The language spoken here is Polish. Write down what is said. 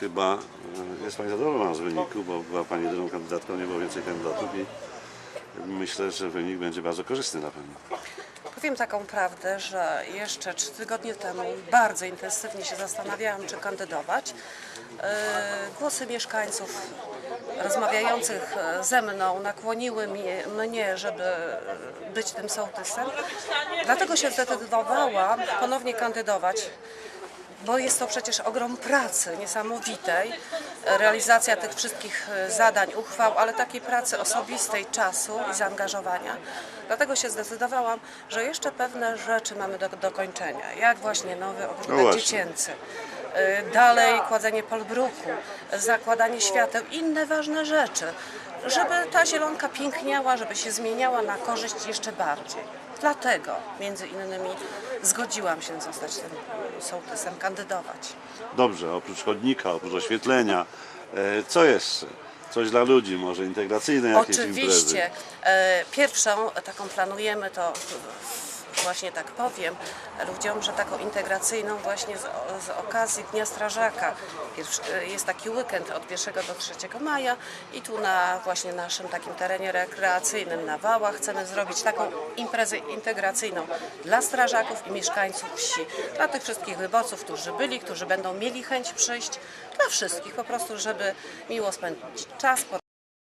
chyba e, jest Pani zadowolona z wyniku, bo była Pani jedyną kandydatką, nie było więcej kandydatów i myślę, że wynik będzie bardzo korzystny dla Pani. Powiem taką prawdę, że jeszcze trzy tygodnie temu bardzo intensywnie się zastanawiałam, czy kandydować. E, Głosy mieszkańców rozmawiających e, ze mną nakłoniły mnie, mnie, żeby być tym sołtysem. Dlatego się zdecydowałam ponownie kandydować bo jest to przecież ogrom pracy niesamowitej, realizacja tych wszystkich e, zadań, uchwał, ale takiej pracy osobistej, czasu i zaangażowania. Dlatego się zdecydowałam, że jeszcze pewne rzeczy mamy do dokończenia, jak właśnie nowy No ogródek właśnie. dziecięcy, e, dalej kładzenie polbruku, zakładanie świateł, inne ważne rzeczy, żeby ta zielonka piękniała, żeby się zmieniała na korzyść jeszcze bardziej. Dlatego między innymi zgodziłam się zostać tym sołtysem, kandydować. Dobrze, oprócz chodnika, oprócz oświetlenia, e, co jeszcze? Coś dla ludzi, może integracyjne jakieś imprezy? Oczywiście. Pierwszą taką planujemy to właśnie tak powiem ludziom, że taką integracyjną właśnie z, z okazji Dnia Strażaka. Jest taki weekend od 1 do 3 maja i tu na właśnie naszym takim terenie rekreacyjnym na Wałach chcemy zrobić taką imprezę integracyjną dla strażaków i mieszkańców wsi, dla tych wszystkich wyborców, którzy byli, którzy będą mieli chęć przyjść, dla wszystkich po prostu, żeby miło spędzić czas.